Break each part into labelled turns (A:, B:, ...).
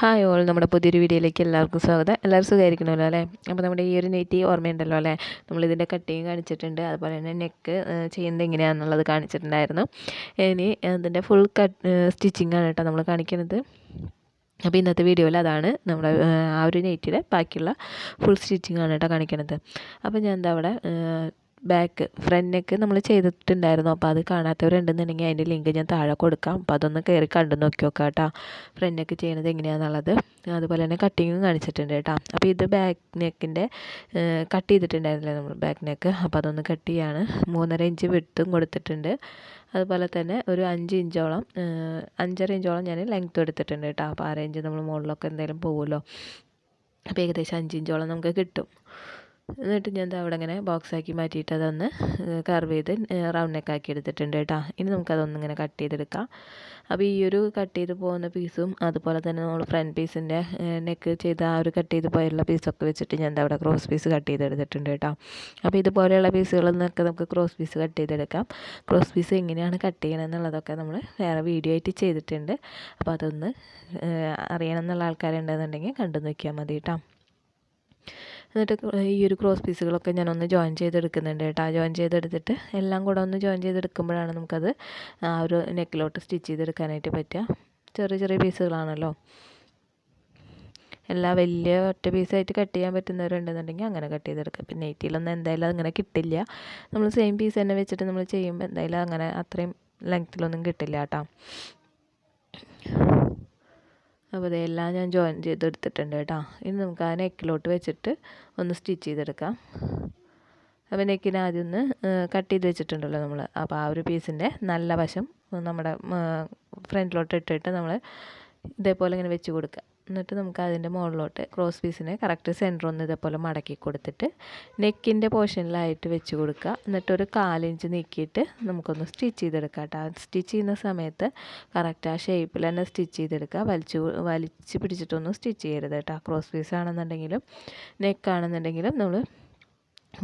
A: Hi all നമ്മുടെ പുതിയൊരു വീഡിയോയിലേക്ക് എല്ലാവർക്കും സ്വാഗതം. എല്ലാവരും സുഖമായിരിക്കണമല്ലോ അല്ലേ? അപ്പോൾ നമ്മുടെ ഈ ഒരു നെറ്റി ഓർമ്മയുണ്ടല്ലോ അല്ലേ? നമ്മളിതിന്റെ കട്ടിങ് കാണിച്ചിട്ടുണ്ട്. അതുപോലെ തന്നെ നെക്ക് ചെയ്യുന്നത് എങ്ങനെയാണെന്നുള്ളത് കാണിച്ചിട്ടുണ്ടായിരുന്നു. ഇനി അതിന്റെ ഫുൾ കട്ട് സ്റ്റിച്ചിങ് ആണ് കേട്ടോ നമ്മൾ കാണിക്കുന്നത്. അപ്പോൾ ഇന്നത്തെ വീഡിയോയിൽ അതാണ് നമ്മുടെ ആ ഒരു നെറ്റിയുടെ ബാക്കിയുള്ള ഫുൾ സ്റ്റിച്ചിങ് ആണ് കേട്ടോ കാണിക്കുന്നത് അപ്പോൾ ഞാൻ എന്താ അവിടെ ബാക്ക് ഫ്രണ്ട് നെക്ക് നമ്മൾ ചെയ്തിട്ടുണ്ടായിരുന്നു. അപ്പോൾ അത് കാണാത്തവരുണ്ടെന്നുണ്ടെങ്കിൽ അതിന്റെ ലിങ്ക് ഞാൻ താഴെ കൊടുക്കാം. അപ്പോൾ അതൊന്ന് കയറി കണ്ടു നോക്കി നോക്കാം കേട്ടോ ഫ്രണ്ട് നെക്ക് ചെയ്യുന്നത് എങ്ങനെയാണെന്നുള്ളത് അതുപോലെ തന്നെ കട്ടിങ്ങും കാണിച്ചിട്ടുണ്ട് കേട്ടോ. അപ്പോൾ ഇത് ബാക്ക് നെക്കിന്റെ കട്ട് ചെയ്തിട്ടുണ്ടായിരുന്നില്ലേ നമ്മൾ ബാക്ക് നെക്ക് അപ്പോൾ അതൊന്ന് കട്ട് ചെയ്യാണ്. മൂന്നര ഇഞ്ച് വിട്ടും കൊടുത്തിട്ടുണ്ട്. അതുപോലെ തന്നെ ഒരു അഞ്ച് ഇഞ്ചോളം അഞ്ചര ഇഞ്ചോളം ഞാൻ ലെങ്ത്ത് എടുത്തിട്ടുണ്ട് കേട്ടോ. അപ്പോൾ ആ റേഞ്ച് നമ്മൾ മുകളിലൊക്കെ എന്തെങ്കിലും പോകുമല്ലോ അപ്പോൾ ഏകദേശം അഞ്ച് ഇഞ്ചോളം നമുക്ക് കിട്ടും. എന്നിട്ട് ഞാൻ അവിടെ ഇങ്ങനെ ബോക്സ് ആക്കി മാറ്റിയിട്ട് അതൊന്ന് കർവ് ചെയ്ത് റൗണ്ട് നെക്ക് ആക്കി എടുത്തിട്ടുണ്ട് കേട്ടോ. ഇനി നമുക്കതൊന്ന് ഇങ്ങനെ കട്ട് ചെയ്തെടുക്കാം. അപ്പോൾ ഈ ഒരു കട്ട് ചെയ്ത് പോകുന്ന പീസും അതുപോലെ തന്നെ നമ്മൾ ഫ്രണ്ട് പീസിന്റെ നെക്ക് ചെയ്ത ആ ഒരു കട്ട് ചെയ്ത് പോയുള്ള പീസൊക്കെ വെച്ചിട്ട് ഞാൻ അവിടെ ക്രോസ് പീസ് കട്ട് ചെയ്തെടുത്തിട്ടുണ്ട് കേട്ടോ. അപ്പോൾ ഇതുപോലെയുള്ള പീസുകളിൽ നിന്നൊക്കെ നമുക്ക് ക്രോസ് പീസ് കട്ട് ചെയ്തെടുക്കാം. ക്രോസ് പീസ് എങ്ങനെയാണ് കട്ട് ചെയ്യണം എന്നുള്ളതൊക്കെ നമ്മൾ വേറെ വീഡിയോ ആയിട്ട് ചെയ്തിട്ടുണ്ട്. അപ്പോൾ അതൊന്ന് അറിയണം എന്നുള്ള ആൾക്കാരുണ്ടെന്നുണ്ടെങ്കിൽ കണ്ടു നോക്കിയാൽ മതി കേട്ടോ. എന്നിട്ട് ഈ ഒരു ക്രോസ് പീസുകളൊക്കെ ഞാനൊന്ന് ജോയിൻ ചെയ്തെടുക്കുന്നുണ്ട് കേട്ടോ. ജോയിൻ ചെയ്തെടുത്തിട്ട് എല്ലാം കൂടെ ഒന്ന് ജോയിൻ ചെയ്തെടുക്കുമ്പോഴാണ് നമുക്കത് ആ ഒരു നെക്കിലോട്ട് സ്റ്റിച്ച് ചെയ്തെടുക്കാനായിട്ട് പറ്റുക. ചെറിയ ചെറിയ പീസുകളാണല്ലോ എല്ലാ വലിയ ഒറ്റ പീസായിട്ട് കട്ട് ചെയ്യാൻ പറ്റുന്നവരുണ്ടെന്നുണ്ടെങ്കിൽ അങ്ങനെ കട്ട് ചെയ്തെടുക്കുക. പിന്നെ നെയ്റ്റിയിലൊന്നും എന്തായാലും അങ്ങനെ കിട്ടില്ല. നമ്മൾ സെയിം പീസ് തന്നെ വെച്ചിട്ട് നമ്മൾ ചെയ്യുമ്പോൾ എന്തായാലും അങ്ങനെ അത്രയും ലെങ്ത്തിലൊന്നും കിട്ടില്ല കേട്ടോ. അപ്പോൾ ഇതെല്ലാം ഞാൻ ജോയിൻ ചെയ്തെടുത്തിട്ടുണ്ട് കേട്ടോ. ഇനി നമുക്ക് ആ നെക്കിലോട്ട് വെച്ചിട്ട് ഒന്ന് സ്റ്റിച്ച് ചെയ്തെടുക്കാം. അപ്പോൾ നെക്കിനെ ആദ്യം ഒന്ന് കട്ട് ചെയ്ത് വെച്ചിട്ടുണ്ടല്ലോ നമ്മൾ. അപ്പോൾ ആ ഒരു പീസിന്റെ നല്ല വശം നമ്മുടെ ഫ്രണ്ടിലോട്ട് ഇട്ടിട്ട് നമ്മൾ ഇതേപോലെ ഇങ്ങനെ വെച്ച് കൊടുക്കുക. എന്നിട്ട് നമുക്ക് അതിന്റെ മുകളിലോട്ട് ക്രോസ് പീസിനെ കറക്റ്റ് സെന്റർ ഒന്ന് ഇതേപോലെ മടക്കി കൊടുത്തിട്ട് നെക്കിന്റെ പോർഷനിലായിട്ട് വെച്ച് കൊടുക്കുക. എന്നിട്ട് ഒരു കാലിഞ്ച് നീക്കിയിട്ട് നമുക്കൊന്ന് സ്റ്റിച്ച് ചെയ്തെടുക്കാം കേട്ടോ. സ്റ്റിച്ച് ചെയ്യുന്ന സമയത്ത് കറക്റ്റ് ആ ഷേപ്പിൽ തന്നെ സ്റ്റിച്ച് ചെയ്തെടുക്കുക. വലിച്ചു വലിച്ച് പിടിച്ചിട്ടൊന്നും സ്റ്റിച്ച് ചെയ്യരുത് കേട്ടോ. ക്രോസ് പീസ് ആണെന്നുണ്ടെങ്കിലും നെക്കാണെന്നുണ്ടെങ്കിലും നമ്മൾ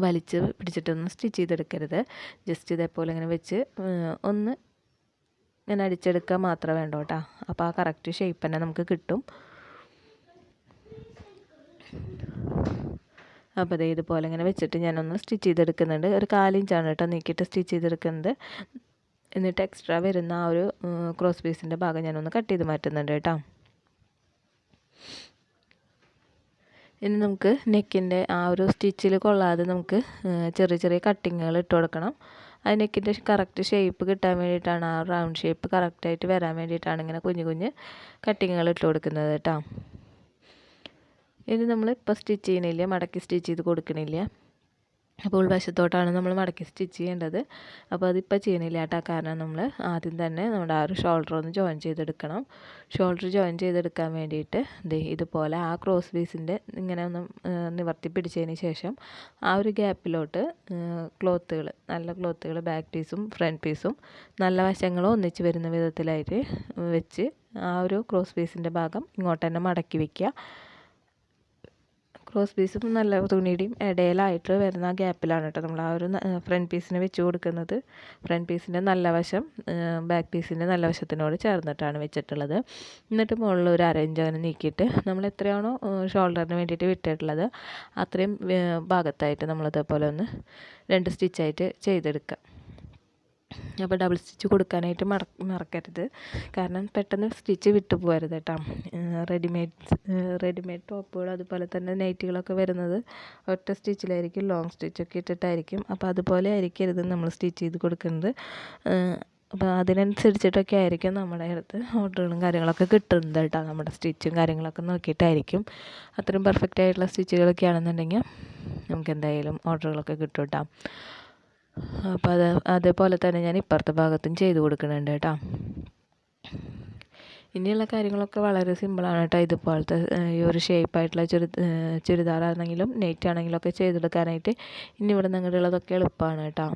A: വലിച്ച് പിടിച്ചിട്ടൊന്നും സ്റ്റിച്ച് ചെയ്തെടുക്കരുത്. ജസ്റ്റ് ഇതേപോലെ ഇങ്ങനെ വെച്ച് ഒന്ന് ഇങ്ങനെ അടിച്ചെടുക്കുക മാത്രമേ വേണ്ടൂ കേട്ടോ. അപ്പോൾ ആ കറക്റ്റ് ഷേപ്പ് തന്നെ നമുക്ക് കിട്ടും. അപ്പോൾ അതേ ഇതുപോലെ ഇങ്ങനെ വെച്ചിട്ട് ഞാനൊന്ന് സ്റ്റിച്ച് ചെയ്തെടുക്കുന്നുണ്ട്. ഒരു കാലിഞ്ചാണ് കേട്ടോ നീക്കിയിട്ട് സ്റ്റിച്ച് ചെയ്തെടുക്കുന്നത്. എന്നിട്ട് എക്സ്ട്രാ വരുന്ന ആ ഒരു ക്രോസ് പീസിന്റെ ഭാഗം ഞാനൊന്ന് കട്ട് ചെയ്ത് മാറ്റുന്നുണ്ട് കേട്ടോ. ഇനി നമുക്ക് നെക്കിന്റെ ആ ഒരു സ്റ്റിച്ചിൽ കൊള്ളാതെ നമുക്ക് ചെറിയ ചെറിയ കട്ടിങ്ങുകൾ ഇട്ട് കൊടുക്കണം. ആ നെക്കിന്റെ കറക്റ്റ് ഷേപ്പ് കിട്ടാൻ വേണ്ടിയിട്ടാണ് ആ റൗണ്ട് ഷേപ്പ് കറക്റ്റായിട്ട് വരാൻ വേണ്ടിയിട്ടാണ് ഇങ്ങനെ കുഞ്ഞു കുഞ്ഞ് കട്ടിങ്ങുകൾ ഇട്ട് കൊടുക്കുന്നത് കേട്ടോ. ഇനി നമ്മൾ ഇപ്പോൾ സ്റ്റിച്ച് ചെയ്യണില്ല മടക്കി സ്റ്റിച്ച് ചെയ്ത് കൊടുക്കണില്ല. അപ്പോൾ ഉൾവശത്തോട്ടാണ് നമ്മൾ മടക്കി സ്റ്റിച്ച് ചെയ്യേണ്ടത്. അപ്പോൾ അതിപ്പോൾ ചെയ്യണില്ല കേട്ടോ. കാരണം നമ്മൾ ആദ്യം തന്നെ നമ്മുടെ ആ ഒരു ഷോൾഡർ ഒന്ന് ജോയിൻ ചെയ്തെടുക്കണം. ഷോൾഡർ ജോയിൻ ചെയ്തെടുക്കാൻ വേണ്ടിയിട്ട് ദേ ഇതുപോലെ ആ ക്രോസ് പീസിന്റെ ഇങ്ങനെ ഒന്ന് നിവർത്തി പിടിച്ചതിന് ശേഷം ആ ഒരു ഗ്യാപ്പിലോട്ട് ക്ലോത്തുകൾ നല്ല ക്ലോത്തുകൾ ബാക്ക് പീസും ഫ്രണ്ട് പീസും നല്ല വശങ്ങളും ഒന്നിച്ച് വരുന്ന വിധത്തിലായിട്ട് വെച്ച് ആ ഒരു ക്രോസ് പീസിന്റെ ഭാഗം ഇങ്ങോട്ട് തന്നെ മടക്കി വയ്ക്കുക ക്രോസ് പീസും നല്ല തുണിയുടെയും ഇടയിലായിട്ട് വരുന്ന ഗ്യാപ്പിലാണ് കേട്ടോ നമ്മൾ ആ ഒരു ഫ്രണ്ട് പീസിന് വെച്ച് കൊടുക്കുന്നത്. ഫ്രണ്ട് പീസിന്റെ നല്ല വശം ബാക്ക് പീസിന്റെ നല്ല വശത്തിനോട് ചേർന്നിട്ടാണ് വെച്ചിട്ടുള്ളത്. എന്നിട്ട് മുകളിൽ ഒരു അരയിഞ്ച് അങ്ങനെ നീക്കിയിട്ട് നമ്മൾ എത്രയാണോ ഷോൾഡറിന് വേണ്ടിയിട്ട് വിട്ടിട്ടുള്ളത് അത്രയും ഭാഗത്തായിട്ട് നമ്മളിതേപോലെ ഒന്ന് രണ്ട് സ്റ്റിച്ചായിട്ട് ചെയ്തെടുക്കുക. അപ്പോൾ ഡബിൾ സ്റ്റിച്ച് കൊടുക്കാനായിട്ട് മറ മറക്കരുത്. കാരണം പെട്ടെന്ന് സ്റ്റിച്ച് വിട്ടു പോകരുത് കേട്ടോ റെഡിമെയ്ഡ് റെഡിമെയ്ഡ് ടോപ്പുകൾ അതുപോലെ തന്നെ നൈറ്റുകളൊക്കെ വരുന്നത് ഒറ്റ സ്റ്റിച്ചിലായിരിക്കും ലോങ് സ്റ്റിച്ചൊക്കെ ഇട്ടിട്ടായിരിക്കും. അപ്പോൾ അതുപോലെ ആയിരിക്കരുത് നമ്മൾ സ്റ്റിച്ച് ചെയ്ത് കൊടുക്കുന്നത്. അപ്പോൾ അതിനനുസരിച്ചിട്ടൊക്കെ ആയിരിക്കും നമ്മുടെ അടുത്ത് ഓർഡറുകളും കാര്യങ്ങളൊക്കെ കിട്ടുന്നത് കേട്ടോ നമ്മുടെ സ്റ്റിച്ചും കാര്യങ്ങളൊക്കെ നോക്കിയിട്ടായിരിക്കും. അത്രയും പെർഫെക്റ്റ് ആയിട്ടുള്ള സ്റ്റിച്ചുകളൊക്കെ ആണെന്നുണ്ടെങ്കിൽ നമുക്ക് എന്തായാലും ഓർഡറുകളൊക്കെ കിട്ടും കേട്ടോ അപ്പോൾ അത് അതേപോലെ തന്നെ ഞാൻ ഇപ്പുറത്തെ ഭാഗത്തും ചെയ്ത് കൊടുക്കുന്നുണ്ട് കേട്ടോ. ഇനിയുള്ള കാര്യങ്ങളൊക്കെ വളരെ സിമ്പിളാണ് കേട്ടോ. ഇതുപോലത്തെ ഈ ഒരു ഷേപ്പായിട്ടുള്ള ചുരി ചുരിദാറാണെങ്കിലും നെയ്റ്റ് ആണെങ്കിലും ഒക്കെ ചെയ്തെടുക്കാനായിട്ട് ഇനി ഇവിടെ നിങ്ങളുള്ളതൊക്കെ എളുപ്പമാണ് കേട്ടോ.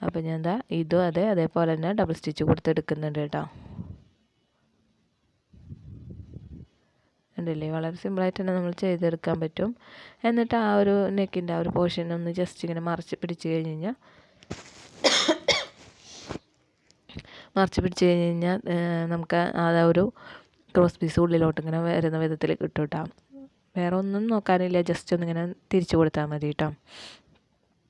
A: അപ്പോൾ ഞാൻ എന്താ ഇതും അതെ അതേപോലെ തന്നെ ഡബിൾ സ്റ്റിച്ച് കൊടുത്തെടുക്കുന്നുണ്ട് കേട്ടോ. ഉണ്ടല്ലേ? വളരെ സിമ്പിളായിട്ട് തന്നെ നമ്മൾ ചെയ്തെടുക്കാൻ പറ്റും. എന്നിട്ട് ആ ഒരു നെക്കിന്റെ ആ ഒരു പോർഷൻ ഒന്ന് ജസ്റ്റ് ഇങ്ങനെ മറിച്ച് പിടിച്ച് കഴിഞ്ഞ് കഴിഞ്ഞാൽ മറച്ച് പിടിച്ച് കഴിഞ്ഞ് കഴിഞ്ഞാൽ നമുക്ക് ആ ഒരു ക്രോസ് പീസ് ഉള്ളിലോട്ട് ഇങ്ങനെ വരുന്ന വിധത്തിൽ കിട്ടും കേട്ടോ. വേറെ ഒന്നും നോക്കാനില്ല. ജസ്റ്റ് ഒന്നിങ്ങനെ തിരിച്ചു കൊടുത്താൽ മതി കേട്ടോ.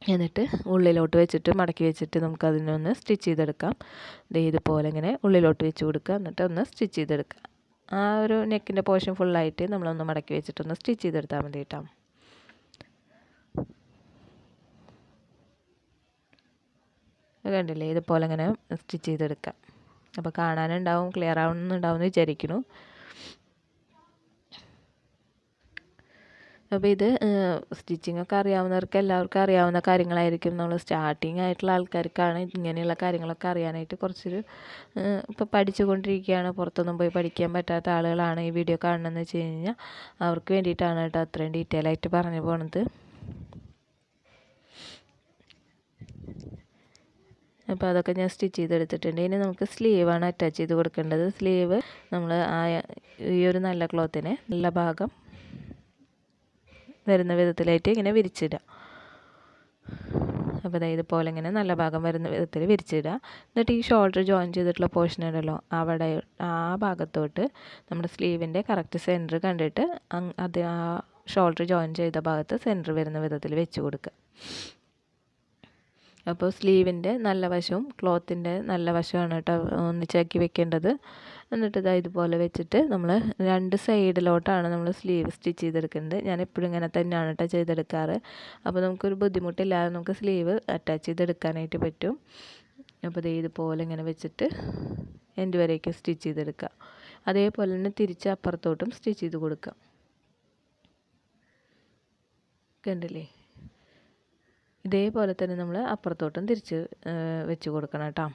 A: എന്നിട്ട് ഉള്ളിലോട്ട് വെച്ചിട്ട് മടക്കി വെച്ചിട്ട് നമുക്ക് അതിനൊന്ന് സ്റ്റിച്ച് ചെയ്തെടുക്കാം. ദേ ഇതുപോലെ ഇങ്ങനെ ഉള്ളിലോട്ട് വെച്ച് കൊടുക്കുക. എന്നിട്ട് ഒന്ന് സ്റ്റിച്ച് ചെയ്തെടുക്കുക. ആ ഒരു നെക്കിന്റെ പോർഷൻ ഫുള്ളായിട്ട് നമ്മളൊന്ന് മടക്കി വെച്ചിട്ടൊന്ന് സ്റ്റിച്ച് ചെയ്തെടുത്താൽ മതി കേട്ടോ. കണ്ടില്ലേ? ഇതുപോലെ അങ്ങനെ സ്റ്റിച്ച് ചെയ്തെടുക്കാം. അപ്പോൾ കാണാനുണ്ടാവും ക്ലിയർ ആവണമെന്നുണ്ടാവും എന്ന് വിചാരിക്കുന്നു. അപ്പോൾ ഇത് സ്റ്റിച്ചിങ് ഒക്കെ അറിയാവുന്നവർക്ക് എല്ലാവർക്കും അറിയാവുന്ന കാര്യങ്ങളായിരിക്കും. നമ്മൾ സ്റ്റാർട്ടിങ് ആയിട്ടുള്ള ആൾക്കാർക്കാണ് ഇങ്ങനെയുള്ള കാര്യങ്ങളൊക്കെ അറിയാനായിട്ട് കുറച്ചൊരു ഇപ്പോൾ പഠിച്ചുകൊണ്ടിരിക്കുകയാണ്. പുറത്തൊന്നും പോയി പഠിക്കാൻ പറ്റാത്ത ആളുകളാണ് ഈ വീഡിയോ കാണണമെന്ന് വെച്ച് കഴിഞ്ഞാൽ അവർക്ക് വേണ്ടിയിട്ടാണ് കേട്ടോ അത്രയും ഡീറ്റെയിൽ ആയിട്ട് പറഞ്ഞു പോണത്. അപ്പോൾ അതൊക്കെ ഞാൻ സ്റ്റിച്ച് ചെയ്തെടുത്തിട്ടുണ്ട്. ഇനി നമുക്ക് സ്ലീവാണ് അറ്റാച്ച് ചെയ്ത് കൊടുക്കേണ്ടത്. സ്ലീവ് നമ്മൾ ആ ഈ ഒരു നല്ല ക്ലോത്തിനെ നല്ല ഭാഗം വരുന്ന വിധത്തിലായിട്ട് ഇങ്ങനെ വിരിച്ചിടുക. അപ്പോൾ അതായത് ഇതുപോലെ ഇങ്ങനെ നല്ല ഭാഗം വരുന്ന വിധത്തിൽ വിരിച്ചിടുക. എന്നിട്ട് ഈ ഷോൾഡർ ജോയിൻ ചെയ്തിട്ടുള്ള പോർഷൻ ഉണ്ടല്ലോ അവിടെ ആ ഭാഗത്തോട്ട് നമ്മുടെ സ്ലീവിന്റെ കറക്റ്റ് സെന്റർ കണ്ടിട്ട് അത് ആ ഷോൾഡർ ജോയിൻ ചെയ്ത ഭാഗത്ത് സെന്റർ വരുന്ന വിധത്തിൽ വെച്ച് കൊടുക്കുക. അപ്പോൾ സ്ലീവിന്റെ നല്ല വശവും ക്ലോത്തിന്റെ നല്ല വശമാണ് കേട്ടോ ഒന്നിച്ചാക്കി വെക്കേണ്ടത്. എന്നിട്ട് ഇതാ ഇതുപോലെ വെച്ചിട്ട് നമ്മൾ രണ്ട് സൈഡിലോട്ടാണ് നമ്മൾ സ്ലീവ് സ്റ്റിച്ച് ചെയ്തെടുക്കുന്നത്. ഞാൻ എപ്പോഴും ഇങ്ങനെ തന്നെയാണ് കേട്ടോ ചെയ്തെടുക്കാറ്. അപ്പോൾ നമുക്കൊരു ബുദ്ധിമുട്ടില്ലാതെ നമുക്ക് സ്ലീവ് അറ്റാച്ച് ചെയ്തെടുക്കാനായിട്ട് പറ്റും. അപ്പോൾ ഇത് ഇതുപോലെ ഇങ്ങനെ വെച്ചിട്ട് എന്റെ വരേക്ക് സ്റ്റിച്ച് ചെയ്തെടുക്കുക അതേപോലെ തന്നെ തിരിച്ച് അപ്പുറത്തോട്ടും സ്റ്റിച്ച് ചെയ്ത് കൊടുക്കുക കണ്ടില്ലേ? ഇതേപോലെ തന്നെ നമ്മൾ അപ്പുറത്തോട്ടും തിരിച്ച് വെച്ച് കൊടുക്കണം കേട്ടോ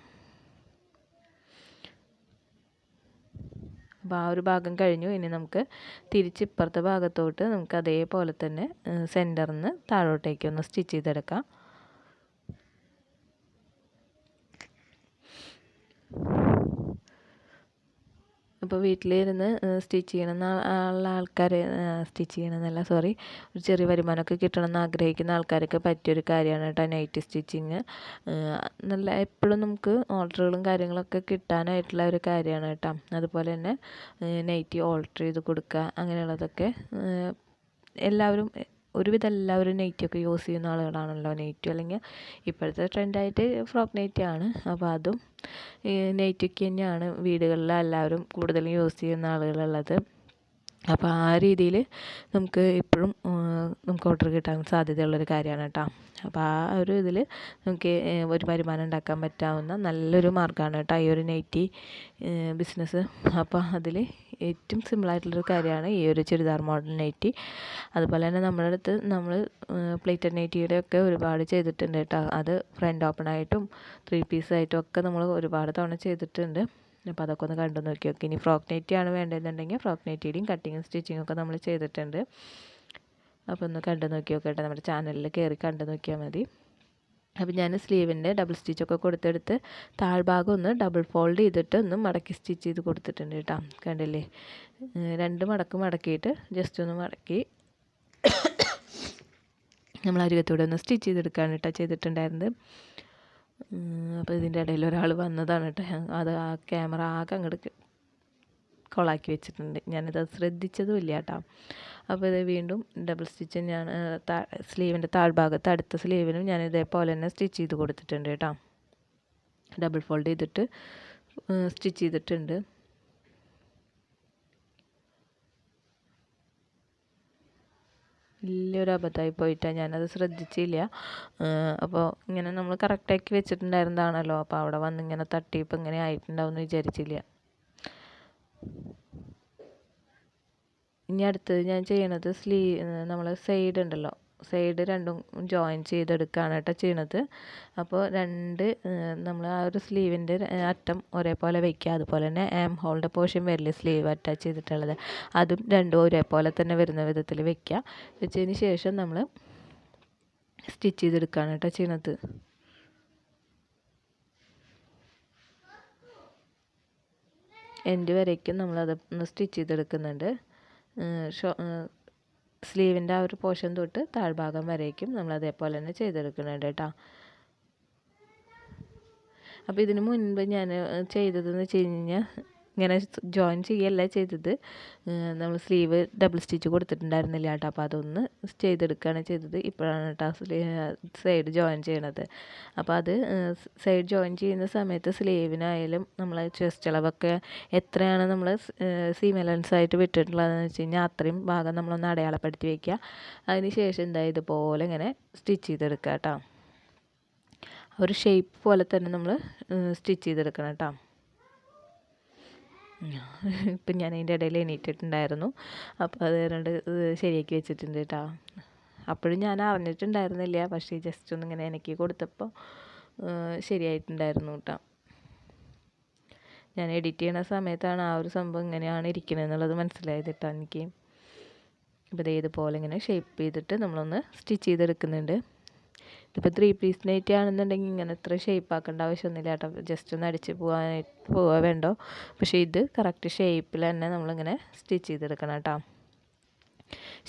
A: അപ്പോൾ ആ ഒരു ഭാഗം കഴിഞ്ഞു. ഇനി നമുക്ക് തിരിച്ച് ഇപ്പുറത്തെ ഭാഗത്തോട്ട് നമുക്ക് അതേപോലെ തന്നെ സെന്ററിൽ നിന്ന് താഴോട്ടേക്ക് ഒന്ന് സ്റ്റിച്ച് ചെയ്തെടുക്കാം. അപ്പോൾ വീട്ടിലിരുന്ന് സ്റ്റിച്ച് ചെയ്യണം ഉള്ള ആൾക്കാർ സ്റ്റിച്ച് ചെയ്യണമെന്നല്ല സോറി ഒരു ചെറിയ വരുമാനമൊക്കെ കിട്ടണമെന്ന് ആഗ്രഹിക്കുന്ന ആൾക്കാർക്ക് പറ്റിയൊരു കാര്യമാണ് കേട്ടോ നൈറ്റ് സ്റ്റിച്ചിങ്. നല്ല എപ്പോഴും നമുക്ക് ഓർഡറുകളും കാര്യങ്ങളൊക്കെ കിട്ടാനായിട്ടുള്ള ഒരു കാര്യമാണ് കേട്ടോ. അതുപോലെ തന്നെ നൈറ്റി ഓൾട്ടർ ചെയ്ത് കൊടുക്കുക അങ്ങനെയുള്ളതൊക്കെ എല്ലാവരും ഒരുവിധം എല്ലാവരും നെയ്റ്റൊക്കെ യൂസ് ചെയ്യുന്ന ആളുകളാണല്ലോ നെയ്റ്റ്. അല്ലെങ്കിൽ ഇപ്പോഴത്തെ ട്രെൻഡായിട്ട് ഫ്രോക്ക് ആണ്. അപ്പോൾ അതും നെയ്റ്റൊക്കെ തന്നെയാണ് വീടുകളിൽ എല്ലാവരും കൂടുതലും യൂസ് ചെയ്യുന്ന ആളുകളുള്ളത്. അപ്പോൾ ആ രീതിയിൽ നമുക്ക് ഇപ്പോഴും നമുക്ക് ഓർഡർ കിട്ടാൻ സാധ്യതയുള്ളൊരു കാര്യമാണ് കേട്ടോ. അപ്പോൾ ആ ഒരു ഇതിൽ നമുക്ക് ഒരു വരുമാനം ഉണ്ടാക്കാൻ പറ്റാവുന്ന നല്ലൊരു മാർഗമാണ് കേട്ടോ ഈ ഒരു നൈറ്റി ബിസിനസ് അപ്പോൾ അതിൽ ഏറ്റവും സിമ്പിളായിട്ടുള്ളൊരു കാര്യമാണ് ഈ ഒരു ചുരിദാർ മോഡൽ നൈറ്റി അതുപോലെ തന്നെ നമ്മുടെ അടുത്ത് നമ്മൾ പ്ലേറ്റഡ് നൈറ്റിയുടെ ഒക്കെ ഒരുപാട് ചെയ്തിട്ടുണ്ട് കേട്ടോ. അത് ഫ്രണ്ട് ഓപ്പൺ ആയിട്ടും ത്രീ പീസായിട്ടും ഒക്കെ നമ്മൾ ഒരുപാട് തവണ ചെയ്തിട്ടുണ്ട്. അപ്പോൾ അതൊക്കെ ഒന്ന് കണ്ടു നോക്കി നോക്കി. ഇനി ഫ്രോക്ക് നെറ്റിയാണ് വേണ്ടതെന്നുണ്ടെങ്കിൽ ഫ്രോക്ക് നെറ്റിയുടെയും കട്ടിങ്ങും സ്റ്റിച്ചിങ്ങും ഒക്കെ നമ്മൾ ചെയ്തിട്ടുണ്ട്. അപ്പോൾ ഒന്ന് കണ്ടു നോക്കി നോക്കട്ടെ നമ്മുടെ ചാനലിൽ കയറി കണ്ടു നോക്കിയാൽ മതി. അപ്പം ഞാൻ സ്ലീവിന്റെ ഡബിൾ സ്റ്റിച്ചൊക്കെ കൊടുത്തെടുത്ത് താഴ്ഭാഗം ഒന്ന് ഡബിൾ ഫോൾഡ് ചെയ്തിട്ട് ഒന്ന് മടക്കി സ്റ്റിച്ച് ചെയ്ത് കൊടുത്തിട്ടുണ്ട് കേട്ടോ. കണ്ടില്ലേ? രണ്ട് മടക്ക് മടക്കിയിട്ട് ജസ്റ്റ് ഒന്ന് മടക്കി നമ്മൾ അരികത്തൂടെ ഒന്ന് സ്റ്റിച്ച് ചെയ്തെടുക്കുകയാണ് കേട്ടോ ചെയ്തിട്ടുണ്ടായിരുന്നത്. അപ്പോൾ ഇതിന്റെ ഇടയിൽ ഒരാൾ വന്നതാണ് കേട്ടോ. അത് ആ ക്യാമറ ആകെ അങ്ങോട്ട് കൊളാക്കി വെച്ചിട്ടുണ്ട്. ഞാനിത് ശ്രദ്ധിച്ചതും ഇല്ല കേട്ടോ. അപ്പോൾ ഇത് വീണ്ടും ഡബിൾ സ്റ്റിച്ച് ഞാൻ സ്ലീവിന്റെ താഴ്ഭാഗത്ത് അടുത്ത സ്ലീവിനും ഞാൻ ഇതേപോലെ തന്നെ സ്റ്റിച്ച് ചെയ്ത് കൊടുത്തിട്ടുണ്ട് കേട്ടോ. ഡബിൾ ഫോൾഡ് ചെയ്തിട്ട് സ്റ്റിച്ച് ചെയ്തിട്ടുണ്ട്. വലിയൊരു അബദ്ധമായി പോയിട്ടാണ് ഞാനത് ശ്രദ്ധിച്ചില്ല. അപ്പോൾ ഇങ്ങനെ നമ്മൾ കറക്റ്റാക്കി വെച്ചിട്ടുണ്ടായിരുന്നതാണല്ലോ. അപ്പോൾ അവിടെ വന്ന് ഇങ്ങനെ തട്ടിയപ്പോൾ ഇങ്ങനെ ആയിട്ടുണ്ടാവും എന്ന് വിചാരിച്ചില്ല. ഇനി അടുത്തത് ഞാൻ ചെയ്യണത് സ്ലീ നമ്മളെ സൈഡ് ഉണ്ടല്ലോ. സൈഡ് രണ്ടും ജോയിൻ ചെയ്തെടുക്കുകയാണ് കേട്ടോ ചെയ്യണത്. അപ്പോൾ രണ്ട് നമ്മൾ ആ ഒരു സ്ലീവിന്റെ അറ്റം ഒരേപോലെ വയ്ക്കുക അതുപോലെ തന്നെ ആം ഹോളിന്റെ പോർഷൻ വരില്ലേ സ്ലീവ് അറ്റാച്ച് ചെയ്തിട്ടുള്ളത്. അതും രണ്ടും ഒരേപോലെ തന്നെ വരുന്ന വിധത്തിൽ വയ്ക്കുക വെച്ചതിന് ശേഷം നമ്മൾ സ്റ്റിച്ച് ചെയ്തെടുക്കുകയാണ് കേട്ടോ ചെയ്യണത്. എൻഡ് വരയ്ക്കും നമ്മളത് സ്റ്റിച്ച് ചെയ്തെടുക്കുന്നുണ്ട്. ഷോ സ്ലീവിന്റെ ആ ഒരു പോർഷൻ തൊട്ട് താഴ്ഭാഗം വരേക്കും നമ്മൾ അതേപോലെ തന്നെ ചെയ്തെടുക്കുന്നുണ്ട് കേട്ടോ. അപ്പോൾ ഇതിന് മുൻപ് ഞാൻ ചെയ്തതെന്ന് വെച്ച് കഴിഞ്ഞാൽ ഇങ്ങനെ ജോയിൻ ചെയ്യല്ല ചെയ്തത്. നമ്മൾ സ്ലീവ് ഡബിൾ സ്റ്റിച്ച് കൊടുത്തിട്ടുണ്ടായിരുന്നില്ല കേട്ടോ. അപ്പോൾ അതൊന്ന് ചെയ്തെടുക്കുകയാണ് ചെയ്തത്. ഇപ്പോഴാണ് കേട്ടോ സൈഡ് ജോയിൻ ചെയ്യണത്. അപ്പോൾ അത് സൈഡ് ജോയിൻ ചെയ്യുന്ന സമയത്ത് സ്ലീവിനായാലും നമ്മൾ ചെസ്റ്റ് അളവൊക്കെ എത്രയാണ് നമ്മൾ സീം ആയിട്ട് വിട്ടിട്ടുള്ളതെന്ന് വെച്ച് കഴിഞ്ഞാൽ അത്രയും ഭാഗം നമ്മളൊന്ന് അടയാളപ്പെടുത്തി വയ്ക്കുക അതിന് ശേഷം എന്താ ഇതുപോലെ ഇങ്ങനെ സ്റ്റിച്ച് ചെയ്തെടുക്കുക കേട്ടോ. ഒരു ഷേപ്പ് പോലെ തന്നെ നമ്മൾ സ്റ്റിച്ച് ചെയ്തെടുക്കണം കേട്ടോ. ഇപ്പം ഞാൻ അതിന്റെ ഇടയിൽ എണീറ്റിട്ടുണ്ടായിരുന്നു. അപ്പോൾ അത് രണ്ട് ശരിയാക്കി വെച്ചിട്ടുണ്ട് കേട്ടോ. അപ്പോഴും ഞാൻ അറിഞ്ഞിട്ടുണ്ടായിരുന്നില്ല. പക്ഷേ ജസ്റ്റ് ഒന്ന് ഇങ്ങനെ എനിക്ക് കൊടുത്തപ്പോൾ ശരിയായിട്ടുണ്ടായിരുന്നു കേട്ടോ. ഞാൻ എഡിറ്റ് ചെയ്യണ സമയത്താണ് ആ ഒരു സംഭവം ഇങ്ങനെയാണ് ഇരിക്കുന്നത് എന്നുള്ളത് മനസ്സിലായത് കേട്ടോ എനിക്ക്. അപ്പോൾ ഇതുപോലെ ഇങ്ങനെ ഷേപ്പ് ചെയ്തിട്ട് നമ്മളൊന്ന് സ്റ്റിച്ച് ചെയ്തെടുക്കുന്നുണ്ട്. ഇതിപ്പോൾ ത്രീ പീസ് നൈറ്റി ആണെന്നുണ്ടെങ്കിൽ ഇങ്ങനെ ഇത്ര ഷേപ്പ് ആക്കേണ്ട ആവശ്യമൊന്നുമില്ല കേട്ടോ. ജസ്റ്റ് ഒന്ന് അടിച്ച് പോകാനായിട്ട് പോവാൻ വേണ്ടോ? പക്ഷേ ഇത് കറക്റ്റ് ഷേപ്പിൽ തന്നെ നമ്മളിങ്ങനെ സ്റ്റിച്ച് ചെയ്തെടുക്കണം കേട്ടോ.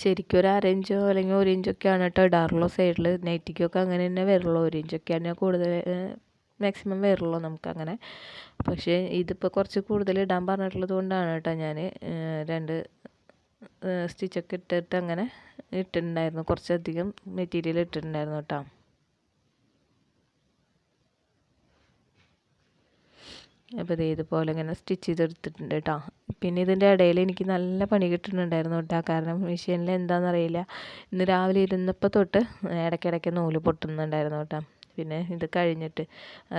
A: ശരിക്കും ഒരു അരയിഞ്ചോ അല്ലെങ്കിൽ ഒരു ഇഞ്ചൊക്കെയാണ് കേട്ടോ ഇടാറുള്ളൂ സൈഡിൽ നൈറ്റിക്കൊക്കെ അങ്ങനെ തന്നെ വരുള്ളൂ. ഒരു ഇഞ്ചൊക്കെയാണ് കൂടുതൽ മാക്സിമം വരുള്ളൂ നമുക്കങ്ങനെ പക്ഷേ ഇതിപ്പോൾ കുറച്ച് കൂടുതൽ ഇടാൻ പറഞ്ഞിട്ടുള്ളത് കൊണ്ടാണ് കേട്ടോ ഞാൻ രണ്ട് സ്റ്റിച്ചൊക്കെ ഇട്ടിട്ട് അങ്ങനെ ഇട്ടിട്ടുണ്ടായിരുന്നു. കുറച്ചധികം മെറ്റീരിയൽ ഇട്ടിട്ടുണ്ടായിരുന്നു കേട്ടോ. അപ്പോൾ ഇത് ഇതുപോലെ ഇങ്ങനെ സ്റ്റിച്ച് ചെയ്തെടുത്തിട്ടുണ്ട് കേട്ടോ പിന്നെ ഇതിന്റെ ഇടയിൽ എനിക്ക് നല്ല പണി കിട്ടുന്നുണ്ടായിരുന്നു കേട്ടോ കാരണം മെഷീനിൽ എന്താണെന്നറിയില്ല. ഇന്ന് രാവിലെ ഇരുന്നപ്പോൾ തൊട്ട് ഇടയ്ക്കിടയ്ക്ക് നൂൽ പൊട്ടുന്നുണ്ടായിരുന്നു കേട്ടോ പിന്നെ ഇത് കഴിഞ്ഞിട്ട്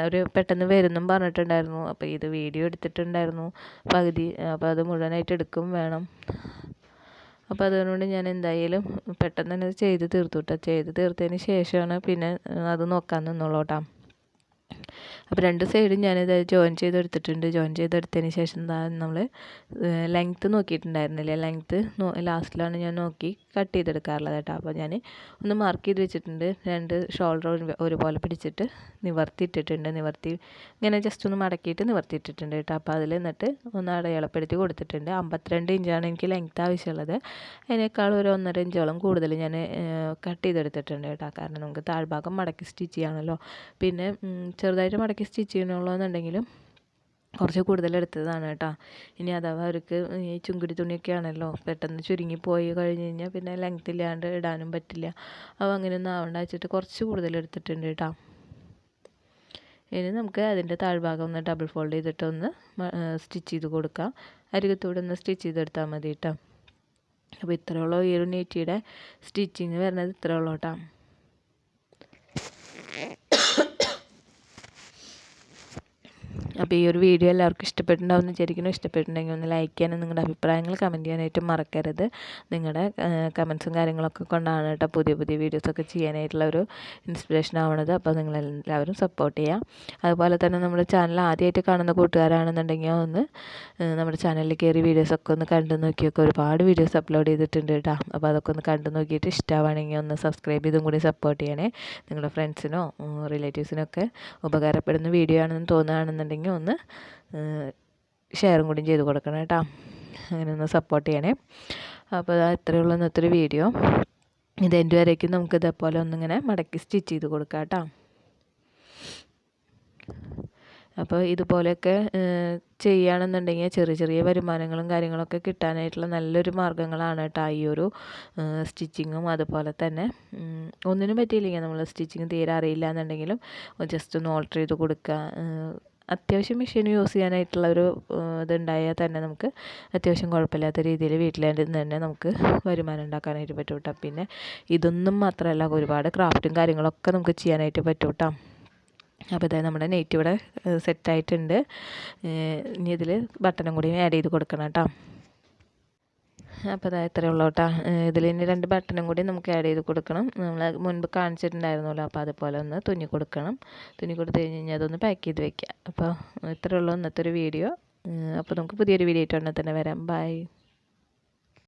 A: ഒരു പെട്ടെന്ന് വരുന്നും പറഞ്ഞിട്ടുണ്ടായിരുന്നു. അപ്പോൾ ഇത് വീഡിയോ എടുത്തിട്ടുണ്ടായിരുന്നു. പകുതി അപ്പോൾ അത് മുഴുവനായിട്ട് എടുക്കും വേണം. അപ്പോൾ അതുകൊണ്ട് ഞാൻ എന്തായാലും പെട്ടെന്ന് തന്നെ ചെയ്ത് തീർത്തു കേട്ടോ ചെയ്ത് തീർത്തതിന് ശേഷമാണ് പിന്നെ അത് നോക്കാൻ നിന്നുള്ളൂ കേട്ടോ അപ്പോൾ രണ്ട് സൈഡും ഞാനിത് ജോയിൻ ചെയ്തെടുത്തിട്ടുണ്ട്. ജോയിൻ ചെയ്തെടുത്തതിന് ശേഷം നമ്മൾ ലെങ്ത്ത് നോക്കിയിട്ടുണ്ടായിരുന്നില്ല? ലെങ്ത്ത് ലാസ്റ്റിലാണ് ഞാൻ നോക്കി കട്ട് ചെയ്തെടുക്കാറുള്ളത് കേട്ടോ. അപ്പോൾ ഞാൻ ഒന്ന് മാർക്ക് ചെയ്ത് വെച്ചിട്ടുണ്ട്. രണ്ട് ഷോൾഡർ ഒരുപോലെ പിടിച്ചിട്ട് നിവർത്തിയിട്ടിട്ടുണ്ട്. നിവർത്തി ഇങ്ങനെ ജസ്റ്റ് ഒന്ന് മടക്കിയിട്ട് നിവർത്തിയിട്ടിട്ടുണ്ട് കേട്ടോ. അപ്പോൾ അതിൽ എന്നിട്ട് ഒന്ന് അടയാളപ്പെടുത്തി കൊടുത്തിട്ടുണ്ട്. അമ്പത്തിരണ്ട് ഇഞ്ചാണ് എനിക്ക് ലെങ്ത്ത് ആവശ്യമുള്ളത്. അതിനേക്കാൾ ഒരു ഒന്നര ഇഞ്ചോളം കൂടുതൽ ഞാൻ കട്ട് ചെയ്തെടുത്തിട്ടുണ്ട് കേട്ടോ. കാരണം നമുക്ക് താഴ്ഭാഗം മടക്കി സ്റ്റിച്ച് ചെയ്യണമല്ലോ പിന്നെ ചെറുതായിട്ട് മടക്കി സ്റ്റിച്ച് ചെയ്യണുള്ളൂ കുറച്ച് കൂടുതൽ എടുത്തതാണ് കേട്ടോ. ഇനി അഥവാ അവർക്ക് ഈ ചുങ്കിടി തുണിയൊക്കെ ആണല്ലോ പെട്ടെന്ന് ചുരുങ്ങി പോയി കഴിഞ്ഞ് കഴിഞ്ഞാൽ പിന്നെ ലെങ്ത് ഇല്ലാണ്ട് ഇടാനും പറ്റില്ല. അപ്പോൾ അങ്ങനെയൊന്നും ആവണ്ട വെച്ചിട്ട് കുറച്ച് കൂടുതൽ എടുത്തിട്ടുണ്ട് കേട്ടോ. ഇനി നമുക്ക് അതിന്റെ താഴ്ഭാഗം ഒന്ന് ഡബിൾ ഫോൾഡ് ചെയ്തിട്ട് ഒന്ന് സ്റ്റിച്ച് ചെയ്ത് കൊടുക്കാം. അരികത്തൂടെ ഒന്ന് സ്റ്റിച്ച് ചെയ്തെടുത്താൽ മതി കേട്ടോ. അപ്പോൾ ഇത്രയുള്ളൂ ഈ ഒരു നീറ്റിയുടെ സ്റ്റിച്ചിങ് വരുന്നത് ഇത്രയുള്ളൂ കേട്ടോ. അപ്പോൾ ഈ ഒരു വീഡിയോ എല്ലാവർക്കും ഇഷ്ടപ്പെട്ടിട്ടുണ്ടാവും എന്ന് വിചാരിക്കുന്നു. ഇഷ്ടപ്പെട്ടിട്ടുണ്ടെങ്കിൽ ഒന്ന് ലൈക്ക് ചെയ്യാനും നിങ്ങളുടെ അഭിപ്രായങ്ങൾ കമന്റ് ചെയ്യാനായിട്ടും മറക്കരുത്. നിങ്ങളുടെ കമൻസും കാര്യങ്ങളൊക്കെ കൊണ്ടാണ് കേട്ടോ പുതിയ പുതിയ വീഡിയോസൊക്കെ ചെയ്യാനായിട്ടുള്ള ഒരു ഇൻസ്പിറേഷൻ ആവണത്. അപ്പോൾ നിങ്ങളെല്ലാവരും സപ്പോർട്ട് ചെയ്യാം. അതുപോലെ തന്നെ നമ്മുടെ ചാനൽ ആദ്യമായിട്ട് കാണുന്ന കൂട്ടുകാരാണെന്നുണ്ടെങ്കിൽ ഒന്ന് നമ്മുടെ ചാനലിൽ കയറി വീഡിയോസൊക്കെ ഒന്ന് കണ്ടു നോക്കിയൊക്കെ ഒരുപാട് വീഡിയോസ് അപ്ലോഡ് ചെയ്തിട്ടുണ്ട് കേട്ടോ. അപ്പോൾ അതൊക്കെ ഒന്ന് കണ്ടു നോക്കിയിട്ട് ഇഷ്ടമാണെങ്കിൽ ഒന്ന് സബ്സ്ക്രൈബ് ചെയ്തും കൂടി സപ്പോർട്ട് ചെയ്യണേ. നിങ്ങളുടെ ഫ്രണ്ട്സിനോ റിലേറ്റീവ്സിനോ ഒക്കെ ഉപകാരപ്പെടുന്ന വീഡിയോ ആണെന്ന് തോന്നുകയാണെന്നുണ്ടെങ്കിൽ ഒന്ന് ഷെയറും കൂടി ചെയ്ത് കൊടുക്കണം കേട്ടോ. അങ്ങനെ ഒന്ന് സപ്പോർട്ട് ചെയ്യണേ. അപ്പോൾ ഇത്രയേ ഉള്ളൂ ഇന്നത്തെ വീഡിയോ ഇത് എന്റെ വരേക്കും നമുക്ക് ഇതേപോലെ ഒന്നിങ്ങനെ മടക്കി സ്റ്റിച്ച് ചെയ്ത് കൊടുക്കാം കേട്ടോ. അപ്പോൾ ഇതുപോലെയൊക്കെ ചെയ്യുകയാണെന്നുണ്ടെങ്കിൽ ചെറിയ ചെറിയ വരുമാനങ്ങളും കാര്യങ്ങളൊക്കെ കിട്ടാനായിട്ടുള്ള നല്ലൊരു മാർഗങ്ങളാണ് കേട്ടോ ഈ ഒരു സ്റ്റിച്ചിങ്ങും അതുപോലെ തന്നെ. ഒന്നിനും പറ്റിയില്ലെങ്കിൽ നമ്മൾ സ്റ്റിച്ചിങ് തീരെ അറിയില്ല എന്നുണ്ടെങ്കിലും ജസ്റ്റ് ഒന്ന് ഓൾട്ടർ ചെയ്ത് കൊടുക്കുക. അത്യാവശ്യം മെഷീൻ യൂസ് ചെയ്യാനായിട്ടുള്ള ഒരു ഇതുണ്ടായാൽ തന്നെ നമുക്ക് അത്യാവശ്യം കുഴപ്പമില്ലാത്ത രീതിയിൽ വീട്ടിലിരുന്ന് തന്നെ നമുക്ക് വരുമാനം ഉണ്ടാക്കാനായിട്ട് പറ്റും കേട്ടോ. പിന്നെ ഇതൊന്നും മാത്രമല്ല ഒരുപാട് ക്രാഫ്റ്റും കാര്യങ്ങളൊക്കെ നമുക്ക് ചെയ്യാനായിട്ട് പറ്റും കേട്ടോ. അപ്പോൾ ഇതായത് നമ്മുടെ നെറ്റ് ഇവിടെ സെറ്റായിട്ടുണ്ട് ഇനി ഇതിൽ ബട്ടണും കൂടി ആഡ് ചെയ്ത് കൊടുക്കണം കേട്ടോ. അപ്പോൾ അതാ ഇത്രയേ ഉള്ളൂ കേട്ടോ. ഇതിൽ ഇനി രണ്ട് ബട്ടണും കൂടി നമുക്ക് ആഡ് ചെയ്ത് കൊടുക്കണം. നമ്മൾ മുൻപ് കാണിച്ചിട്ടുണ്ടായിരുന്നല്ലോ അപ്പോൾ അതുപോലെ ഒന്ന് തുന്നി കൊടുക്കണം. തുന്നി കൊടുത്ത് കഴിഞ്ഞ് കഴിഞ്ഞാൽ അതൊന്ന് പാക്ക് ചെയ്ത് വെക്കുക അപ്പോൾ ഇത്രയേ ഉള്ളൂ ഇന്നത്തെ ഒരു വീഡിയോ അപ്പോൾ നമുക്ക് പുതിയൊരു വീഡിയോ ആയിട്ട് തന്നെ വരാം. ബൈ